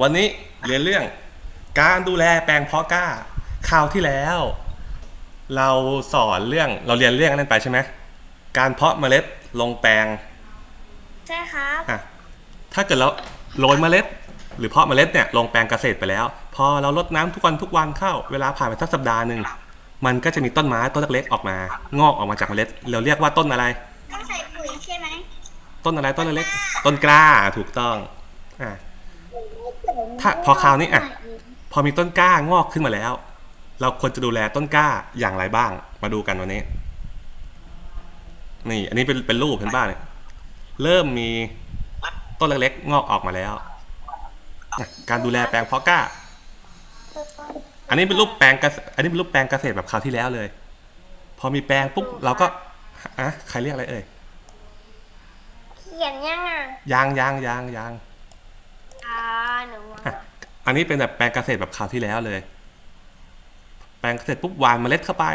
วันนี้เรียนเรื่อง การดูแลแปลงเพาะกล้าคราวที่แล้ว เราสอนเรื่องเราเรียนเรื่องนั้นไปใช่ไหมการเพาะเมล็ดลงแปลงใช่ครับอะถ้าเกิดเราโรยเมล็ด หรือเพาะเมล็ดเนี่ยลงแปลงเกษตรไปแล้ว พอเราลดน้ำทุกวันทุกวันเข้า เวลาผ่านไปสักสัปดาห์หนึ่งมันก็จะมีต้นไม้ต้นเล็กๆออกมา งอกออกมาจากเมล็ด เราเรียกว่าต้นอะไรต้องใส่ปุ๋ยใช่ไหมต้นอะไรต้นเล็กๆต้นกล้าถูกต้องอะ ถ้าพอคราวนี้อะพอมีต้นกล้างอกขึ้นมาแล้ว เราควรจะดูแลต้นกล้าอย่างไรบ้าง มาดูกันวันนี้ นี่ อันนี้เป็นเป็นรูปเห็นบ้างเนี่ยเริ่มมีต้นเล็กๆงอกออกมาแล้วอะการดูแลแปลงเพาะกล้า อันนี้เป็นรูปแปลงเกษอันนี้เป็นรูปแปลงเกษตรแบบคราวที่แล้วเลย พอมีแปลงปุ๊บเราก็อะใครเรียกอะไรเอ่ยเขียนยังอะยางยางยางยางอ่าหนูว่าอะอั นนี้เป็นแบบแปลงเกษตรแบบคราวที่แล้วเลย แปลงเกษตรปุ๊บหวานเมล็ดเข้าไป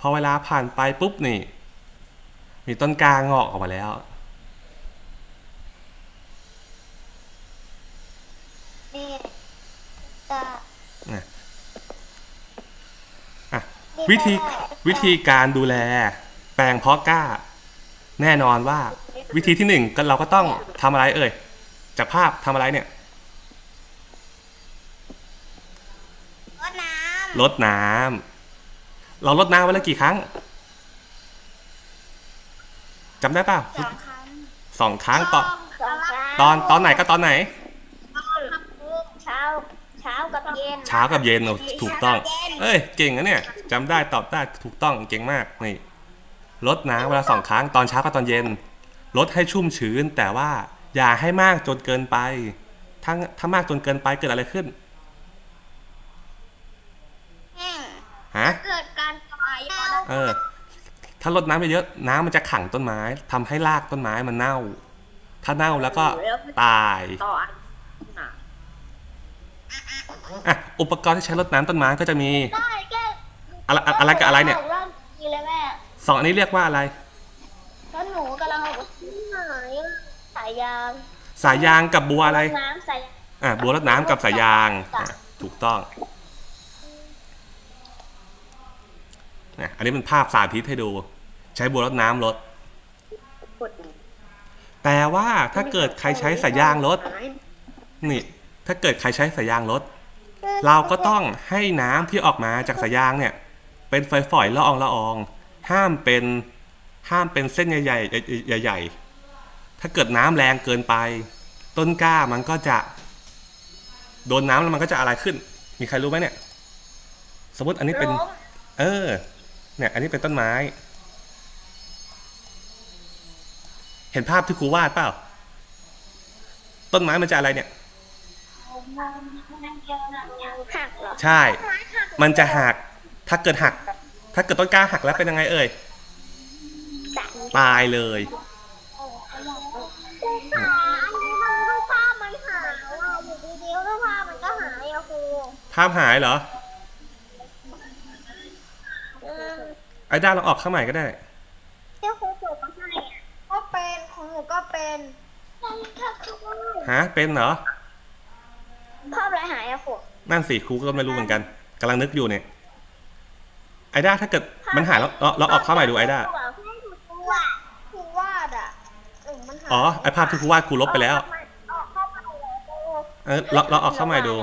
พอเวลาผ่านไปปุ๊บนี่ มีต้นกล้างอกออกมาแล้วนี่ก็อะอะวิธีวิธีการดูแล แปลงเพาะกล้า แน่นอนว่า วิธีที่หนึ่งก็เราก็ต้องทำอะไรเอ่ย จากภาพทำอะไรเนี่ย รดน้ ลดน้ำเราลดน้ำวันละกี่ครั้งจำได้เปล่าำสองครั้งสองครั้งตอนสองครั้งตอนตอนไหนก็ตอนไหน เช้าเช้ากับเย็น เช้ากับเย็นโอ้ถูกต้อง เอ้ยเก่งนะเนี่ยจำได้ตอบได้ถูกต้องเก่งมากนี่ลดน้ำเวลาสองครั้งตอนเช้ากับตอนเย็นลดให้ชุ่มชื้นแต่ว่าอย่าให้มากจนเกินไปถ้าถ้ามากจนเกินไปเกิดอะไรขึ้น แห้ง ฮะเกิดการตายเออ ถ้าลดน้ำไปเยอะน้ำมันจะขังต้นไม้ทำให้รากต้นไม้มันเน่า ถ้าเน่าแล้วก็ตาย ต่ออันน่ะอะอุปกรณ์ที่ใช้รดน้ำต้นไม้ก็จะมี ได้แค่อะไรอะไรกับอะไรเนี่ยเริ่มกินเลยแม่สองอันนี้เรียกว่าอะไร แล้วหนูกำลังเอาหายสายยางสายยางกับบัวอะไร น้ำสายยางอะบัวรดน้ำกับสายยางอะถูกต้อง นะอันนี้เป็นภาพสาธิตให้ดู ใช้บัวรดน้ำรดกดแต่ว่าถ้าเกิดใครใช้สายยางรดนี่ถ้าเกิดใครใช้สายยางรดเราก็ต้องให้น้ำที่ออกมาจากสายยางเนี่ย เป็นฝอยๆละอองละออง ห้ามเป็นห้ามเป็นเส้นใหญ่ๆใหญ่ๆถ้าเกิดน้ำแรงเกินไป ต้นกล้ามันก็จะ โดนน้ำแล้วมันก็จะอะไรขึ้น มีใครรู้ไหมเนี่ย สมมติอันนี้เป็นล้มเออ เนี่ยอันนี้เป็นต้นไม้ เห็นภาพที่ครูวาดเปล่า ต้นไม้มันจะอะไรเนี่ย หักเหรอใช่ มันจะหัก ถ้าเกิดหัก ถ้าเกิดต้นกล้าหักแล้วเป็นยังไงเอ่ย ตายเลยอันนี้มันรูปภาพมันหายอะอยู่ดีๆรูปภาพมันก็หายอะครูภาพหายเหรออืม ไอ้ด้าลองออกเข้าใหม่ก็ได้ที่ครูส่งมาให้อะก็เป็นของหนูก็เป็นถ้าคือว่าฮะเป็นเหรอภาพอะไรหายอะครูนั่นสิครูก็ไม่รู้เหมือนกันกำลังนึกอยู่เนี่ยไอ้ด้าถ้าเกิดมันหายแล้วเราเราออกเข้าใหม่ดูไอ้ด้าครูวาดครูวาดอะเออมันหายอ๋อไอ้ภาพที่ครูวาดครูลบไปแล้ว ออกเข้ามาแล้วครู เออเราเราออกเข้าใหม่ดู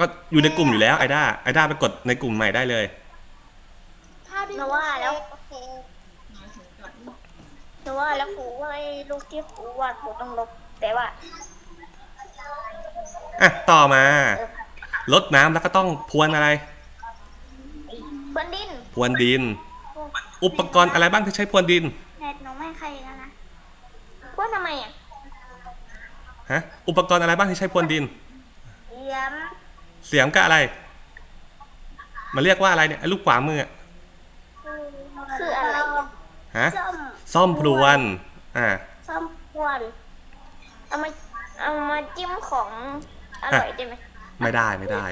ก็อยู่ในกลุ่มอยู่แล้วไอด้าไอด้าไปกดในกลุ่มใหม่ได้เลยหนูว่าแล้ว โอเคหนูว่าแล้วครูว่าไอ้รูปที่ครูวาดครูต้องลบ แต่ว่าอะ ต่อมา ลดน้ำแล้วก็ต้องพรวนอะไรบนดินพรวนดิน อุปกรณ์อะไรบ้างที่ใช้พรวนดินเน็ตหนูไม่ใครแล้วนะว่าทำไมอะ ฮะ อุปกรณ์อะไรบ้างที่ใช้พรวนดินเยี่ยม เสียมกับอะไร มันเรียกว่าอะไรเนี่ยไอ้ลูกขวามืออะคืออะไรฮะส้มซ่อมพรวนอ่าส้มควนเอามาเอามาจิ้มของอร่อยได้ไหมไม่ได้ไม่ได้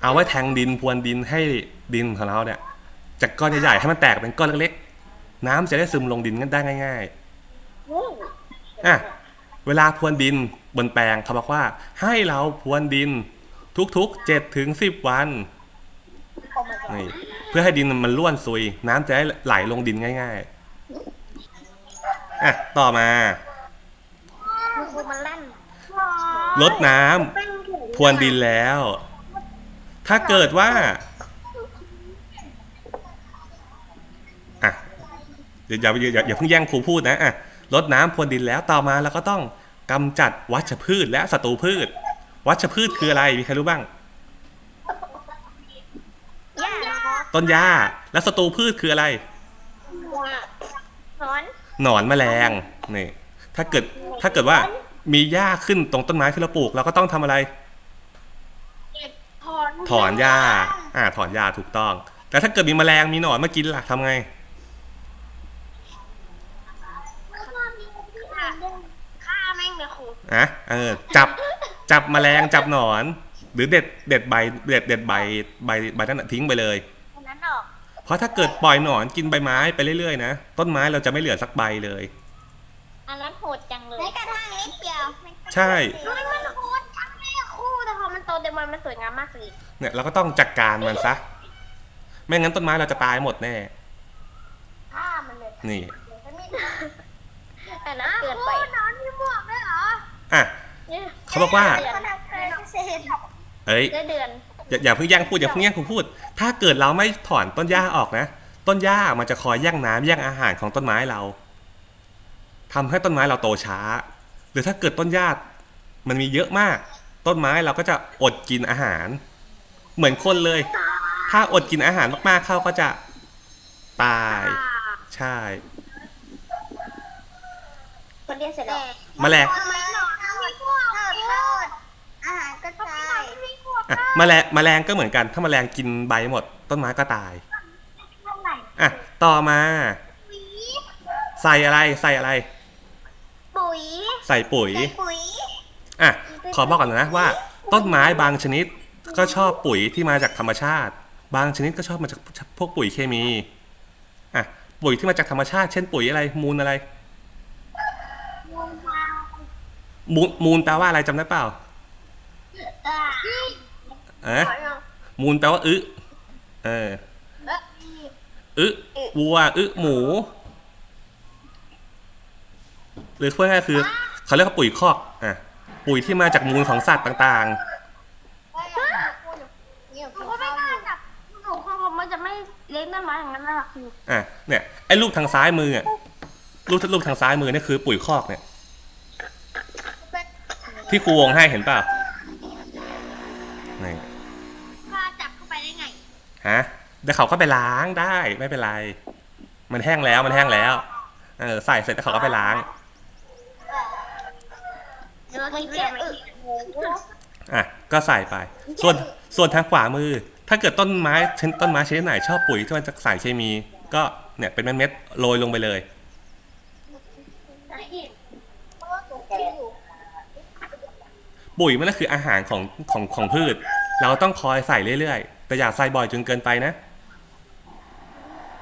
เอาไว้แทงดินพรวนดินให้ดินของเราเนี่ยจากก้อนใหญ่ๆให้มันแตกเป็นก้อนเล็กๆ น้ำจะได้ซึมลงดินกันได้ง่ายโอ้ๆอะเวลาพรวนดินบนแปลงเขาบอกว่า ให้เราพรวนดิน ทุกๆ7ถึง10 วันโอ้ my god นี่เพื่อให้ดินมันร่วนซุย น้ำจะได้ไหลลงดินง่ายๆอะต่อมามันคือมันลั่นลดน้ำพรวนดินแล้ว ถ้าเกิดว่าอะเดี๋ยวอย่าอย่าอย่าอย่าเพิ่งแย่งครูพูดนะอะลดน้ำพรวนดินแล้วต่อมาเราก็ต้องกำจัดวัชพืชและศัตรูพืช วัชพืชคืออะไรมีใครรู้บ้าง ย่าต้นหญ้า และศัตรูพืชคืออะไรนอนหนอนแมลงนี่ถ้าเกิดถ้าเกิดว่ามีหญ้าขึ้นตรงต้นไม้ที่เราปลูกเราก็ต้องทำอะไรถอนถอนหญ้า อ่า ถอนหญ้าถูกต้อง แต่ถ้าเกิดมีแมลงมีหนอนมากินล่ะทำไง ฆ่าแม่งเลยครู อะเออจับ จับแมลงจับหนอน หรือเด็ดเด็ดใบเด็ดเด็ดใบใบใบนั้นนะทิ้งไปเลยคนนั้นออกเพราะถ้าเกิดปล่อยหนอนกินใบไม้ไปเรื่อยๆนะต้นไม้เราจะไม่เหลือสักใบเลย อันนั้นโหดจังเลยไม่กระทั่งนิดเดียวใช่ มันมันโหดจังเลยอะครูแต่พอมันโตเต็มวัยมันสวยงามมากเลยเนี่ยเราก็ต้องจัดการมันซะ ไม่งั้นต้นไม้เราจะตายหมดแน่ ฆ่ามันเลยนี่แต่นั้นเกินไปนอนที่หมวกด้วยเหรอ อะ เขาบอกว่าเอ้ยได้เดือนอย่าอย่าเพิ่งแย่งพูดอย่าเพิ่งแย่งผมพูด ถ้าเกิดเราไม่ถอนต้นหญ้าออกนะ ต้นหญ้ามันจะคอยแย่งน้ำแย่งอาหารของต้นไม้เราทำให้ต้นไม้เราโตช้า หรือถ้าเกิดต้นหญ้ามันมีเยอะมาก ต้นไม้เราก็จะอดกินอาหาร เหมือนคนเลย ถ้าอดกินอาหารมากๆเข้าก็จะตาย ใช่คนเดียวเสร็จแล้วแมลงทำไมหนอนมีพวกทอดอาหารกระจาย อะแมลงแมลงก็เหมือนกัน ถ้าแมลงกินใบหมด ต้นไม้ก็ตายเท่าไหร่อะต่อมาปุ๋ยใส่อะไรใส่อะไร ปุ๋ยใส่ปุ๋ยปุ๋ยอะขอบอกก่อนนะว่า ต้นไม้บางชนิดก็ชอบปุ๋ยที่มาจากธรรมชาติ บางชนิดก็ชอบมาจากพวกปุ๋ยเคมีอะปุ๋ยที่มาจากธรรมชาติ เช่นปุ๋ยอะไร มูลอะไร มูลมูลแปลว่าอะไรจำได้เปล่า เอะมูลแปลว่าอึเอออึวัวอึหมู หรือพูดง่ายๆคือ เขาเรียกว่าปุ๋ยคอกอะปุ๋ยที่มาจากมูลของสัตว์ต่างหนูก็ไม่กล้าจับหนูคงมันจะไม่เลี้ยงต้นไม้อย่างนั้นนะคือๆอะเนี่ยไอ้รูปทางซ้ายมืออะรูปรูปทางซ้ายมือเนี่ยคือปุ๋ยคอกเนี่ย ที่ครูวงให้เห็นเปล่านี่ ฮะเดี๋ยวเขาก็ไปล้างได้ไม่เป็นไร มันแห้งแล้วมันแห้งแล้วเออใส่เสร็จแล้วเขาก็ไปล้างไม่เจ็บอึอะก็ใส่ไป ส่วนส่วนทางขวามือ ถ้าเกิดต้นไม้ชนิดต้นไม้ชนิดไหนชอบปุ๋ยที่มันจากสารเคมี ก็เนี่ยเป็นเม็ดๆโรยลงไปเลยปุ๋ยมันก็คืออาหารของของของพืช เราต้องคอยใส่เรื่อยๆ แต่อย่าใส่บ่อยจนเกินไปนะ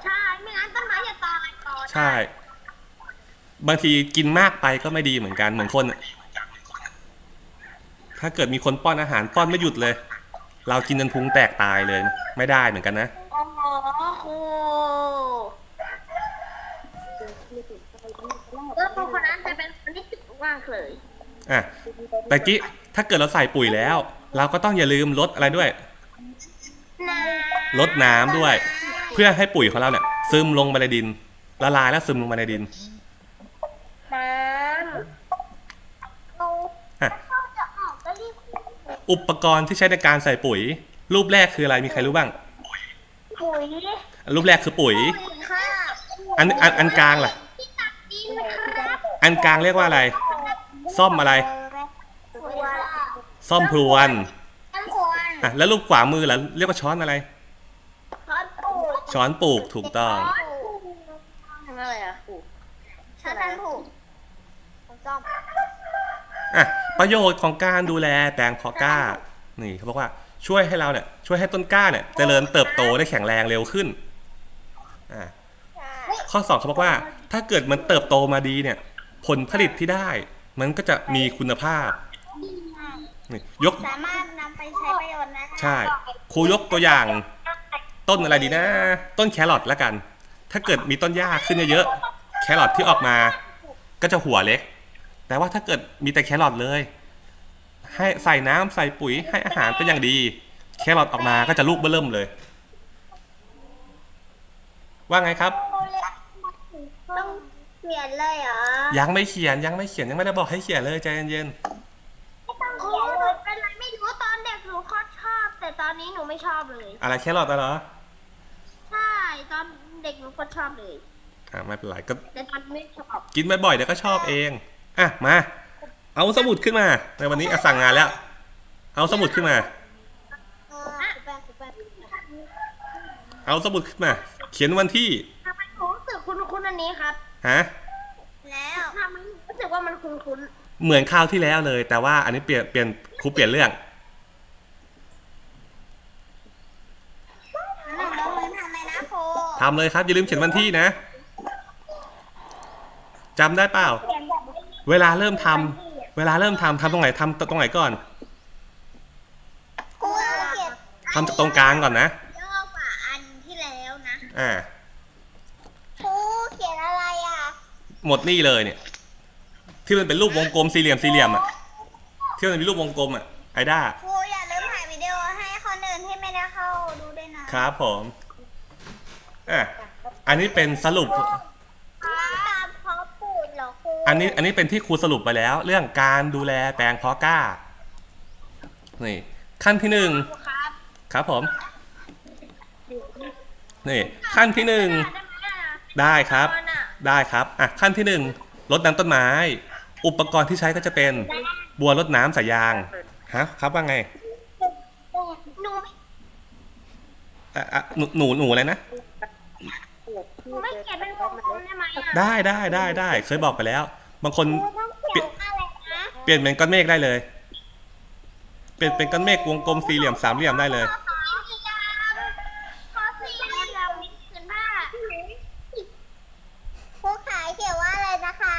ใช่ ไม่งั้นต้นไม้จะตายก่อนใช่ บางทีกินมากไปก็ไม่ดีเหมือนกันเหมือนคนอะถ้าเกิดมีคนป้อนอาหารป้อนไม่หยุดเลย เรากินจนพุงแตกตายเลย ไม่ได้เหมือนกันนะ โอ้โหครูเออครูคนนั้นจะเป็นคนที่ติดว่างเลย อะแต่กี้ถ้าเกิดเราใส่ปุ๋ยแล้ว เราก็ต้องอย่าลืมลดอะไรด้วยน้ ลดน้ำด้วย เพื่อให้ปุ๋ยของเราเนี่ยซึมลงไปในดิน ละลายแล้วซึมลงไปในดินำน้ำเราอะเข้าจะออกก็รีบอุปกรณ์ที่ใช้ในการใส่ปุ๋ย รูปแรกคืออะไรมีใครรู้บ้าง ปุ๋ยรูปแรกคือปุ๋ย ค่ะอันอันอันกลางล่ะ ที่ตักดินนะครับอันกลางเรียกว่าอะไร ซ่อมอะไร ปุ๋ยซ่อมพรวนต้นควรอะแล้วรูปขวามือล่ะเรียกว่าช้อนอะไรช้อนปลูก ช้อนปลูกถูกต้อง ทำอะไรอะปลูกช้อนปลูกซ่อมอะประโยชน์ของการดูแลแปลงเพาะกล้า นี่เขาบอกว่าช่วยให้เราเนี่ยช่วยให้ต้นกล้าเนี่ยเจริญเติบโตได้แข็งแรงเร็วขึ้นอะข้อสองเขาบอกว่า ถ้าเกิดมันเติบโตมาดีเนี่ย ผลผลิตที่ได้ มันก็จะมีคุณภาพนี่ยกสามารถนำไปใช้ประโยชน์นะใช่ครูยกตัวอย่าง ต้นอะไรดีนะ ต้นแครอทแล้วกัน ถ้าเกิดมีต้นหญ้าขึ้นเยอะๆแครอทที่ออกมาก็จะหัวเล็ก แต่ว่าถ้าเกิดมีแต่แครอทเลย ให้ใส่น้ำใส่ปุ๋ยให้อาหารเป็นอย่างดี แครอทออกมาก็จะลูกเบิ่มเลย ว่าไงครับต้องเปลี่ยนเลยเหรอ ยังไม่เขียนยังไม่เขียนยังไม่ได้บอกให้เขียนเลยใจเย็นไต่ตอนนี้หนูไม่ชอบเลยๆอะไรแครอทอะเหรอใช่ ตอนเด็กหนูโคตรชอบเลย อ่าไม่เป็นไรก็แต่ตอนนี้ไม่ชอบ กินบ่อยๆเดี๋ยวก็ชอบเองอะมา เอาสมุดขึ้นมา ในวันนี้อะสั่งงานแล้ว เอาสมุดขึ้นมาเอาสมุดขึ้นมา เขียนวันที่ทำไมหนูรู้สึกคุ้นคุ้นๆอันนี้ครับฮะแล้วทำไมรู้สึกว่ามันคุ้นคุ้นเหมือนคราวที่แล้วเลย แต่ว่าอันนี้เปลี่ยนเปลี่ยนครูเปลี่ยนเรื่อง ๆน้องมือทำไมนะโฟ ทำเลยครับ อย่าลืมเขียนวันที่นะจำได้เปล่าเขียนแบบเวลาเริ่มทำเวลาเริ่มทำทำตรงไหนทำตรงไหนก่อนครูเขียนทำจากตรงกลางก่อนนะเยอะกว่าอันที่แล้วนะอ่าครูเขียนอะไรอะ หมดนี่เลยเนี่ย ที่มันเป็นรูปวงกลมสี่เหลี่ยมสี่เหลี่ยมอะที่มันเป็นรูปวงกลมอะไอด้าครูอย่าลืมถ่ายวิดีโอให้คนอื่นที่ไม่ได้เข้าดูด้วยนะครับผม อะอันนี้เป็นสรุป ตามเพาะปลูกเหรอครูอันนี้อันนี้เป็นที่ครูสรุปไปแล้ว เรื่องการดูแลแปลงเพาะกล้า นี่ ขั้นที่หนึ่งครูครับครับผม นี่ ขั้นที่หนึ่งได้ครับ ได้ครับอะขั้นที่หนึ่งรดน้ำต้นไม้ อุปกรณ์ที่ใช้ก็จะเป็นบัวรดน้ำสายยางฮะครับว่าไงหนูอะอะหนูหนูหนูอะไรนะ ไม่เขียนเป็นวงกลม ได้ไหมอะได้ได้ได้ได้เคยบอกไปแล้ว บางคนครูต้องเขียนอะไรนะเปลี่ยนเป็นก้อนเมฆได้เลย เปลี่ยนเป็นก้อนเมฆวงกลมสี่เหลี่ยมสามเหลี่ยมได้เลย ขอสี่เหลี่ยมขอสี่เหลี่ยมผืนผ้าครูขายเขียนว่าอะไรนะคะ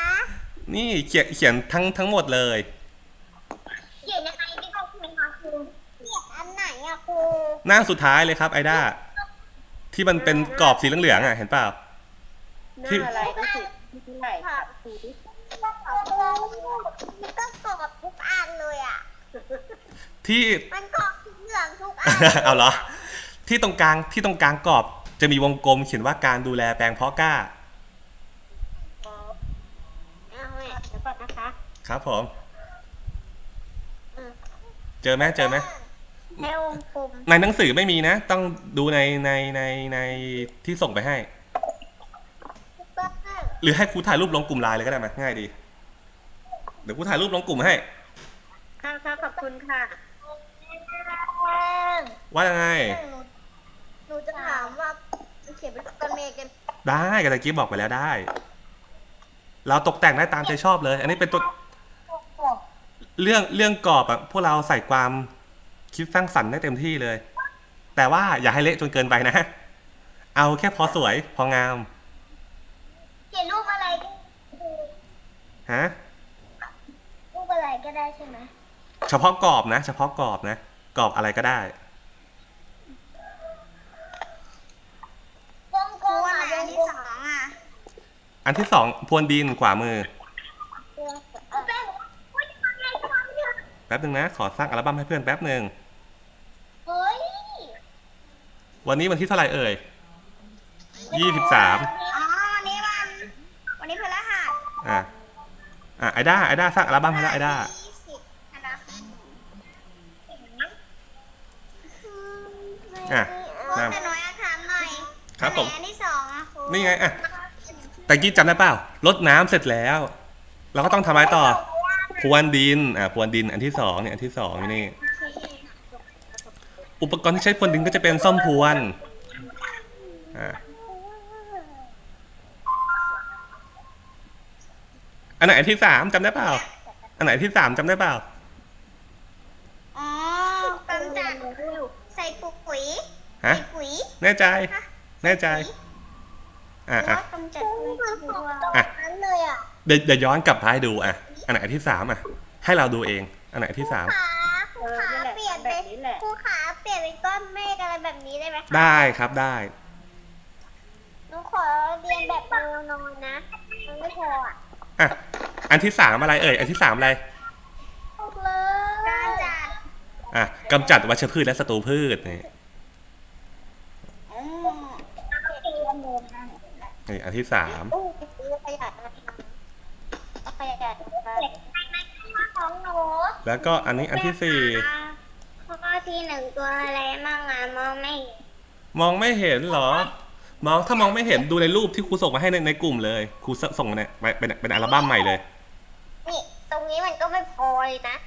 นี่เขียนเขียนทั้งทั้งหมดเลย เขียนยังไงดีคะครูคะครูเขียนอันไหนอะครูหน้าสุดท้ายเลยครับไอด้าที่มันเป็นกรอบสีเหลืองๆอะเห็นเปล่า หน้าอะไรต้องติดที่ไหนค่ะดูดิมันก็กรอบทุกอันเลยอะ ที่ มันกรอบสีเหลืองทุกอันเอาเหรอ ที่ตรงกลางที่ตรงกลางกรอบจะมีวงกลมเขียนว่าการดูแลแปลงเพาะกล้า เอาแม่เดี๋ยวก่อนนะคะครับผม เจอไหมเจอไหมในวงกลมในหนังสือไม่มีนะ ต้องดูในในในในที่ส่งไปให้ก็ หรือให้ครูถ่ายรูปลงกลุ่มไลน์เลยก็ได้ไหมง่ายดี เดี๋ยวครูถ่ายรูปลงกลุ่มให้ ค่ะค่ะขอบคุณค่ะว่ายังไง หนูจะถามว่าเขียนเป็นต้นเมฆกันได้กับตะกี้บอกไปแล้วได้ เราตกแต่งได้ตามใจชอบเลย อันนี้เป็นตัวเรื่องเรื่องกรอบอะพวกเราใส่ความคิดสร้างสรรค์ได้เต็มที่เลย แต่ว่าอย่าให้เละจนเกินไปนะ เอาแค่พอสวยพองาม เขียนรูปอะไร ฮะรูปอะไรก็ได้ใช่ไหมเฉพาะกรอบนะ เฉพาะกรอบนะกรอบอะไรก็ได้ วงกลมอะวงที่สองอะอันที่สองพรวนดินขวามือแป้งว่าจะทำอะไรก็ทำเถอะแป๊บหนึ่งนะ ขอสร้างอัลบั้มให้เพื่อนแป๊บหนึ่งเฮ้ยวันนี้วันที่เท่าไหร่เอ่ยยี่สิบสามอ๋อวันนี้วัน วันนี้พฤหัสอะ อะไอด้าไอด้าสร้างอัลบั้มให้แล้วไอด้ายี่สิบนะครับอะแต่มาหนูอยากถามหน่อยครับผมอันไหนอันที่สองอะครูนี่ไงอะตะกี้จำได้เปล่ารดน้ำเสร็จแล้ว เราก็ต้องทำอะไรต่อพรวนดินอ่าพรวนดินอันที่สองเนี่ยอันที่สองนี่อุปกรณ์ที่ใช้พรวนดินก็จะเป็นซ่อมพรวนอ่า อันไหนอันที่สามจำได้เปล่า อันไหนที่สามจำได้เปล่า อ๋อกำจัดใส่ปุ๋ยฮะ ใส่ปุ๋ยแน่ใจ แน่ใจ อะหรืออะว่ากำจัดปุ๋ยอะ นั้นเลยอะเดี๋ยวเดี๋ยวย้อนกลับมาให้ดูอะยอันไหนอันที่สามอะ ให้เราดูเอง อันไหนอันที่สาม ขาคเอรูอขานี่แหละเปลี่ยนแบเป็บนนี้แหละครูขาเปลี่ยนเป็นก้อนเมฆอะไรแบบนี้ได้ไหมคะได้ครับได้ หนูขอเรียนแบบแนวนอนนะมันไม่พออะอะ อันที่สามอะไรเอ่ย อันที่สามอะไร ถูกเลยการจัดอะกำจัดวัชพืชและศัตรูพืชนี่อืมเรียนเลยนะนี่อันที่สาม อู้ซื้อขยะมาขยะมาเด็กในในข้อของหนูแล้วก็อันนี้อันที่สี่ ข้อที่หนึ่งตัวอะไรมั่งอะมองไม่เห็นมองไม่เห็นเหรอ มองถ้ามองไม่เห็นดูในรูปที่ครูส่งมาให้ในในกลุ่มเลย ครูส่งมาเนี่ยไปเป็นเป็นอัลบั้มใหม่เลยนี่ต รงนี้มันก็ไม่พอเลยนะ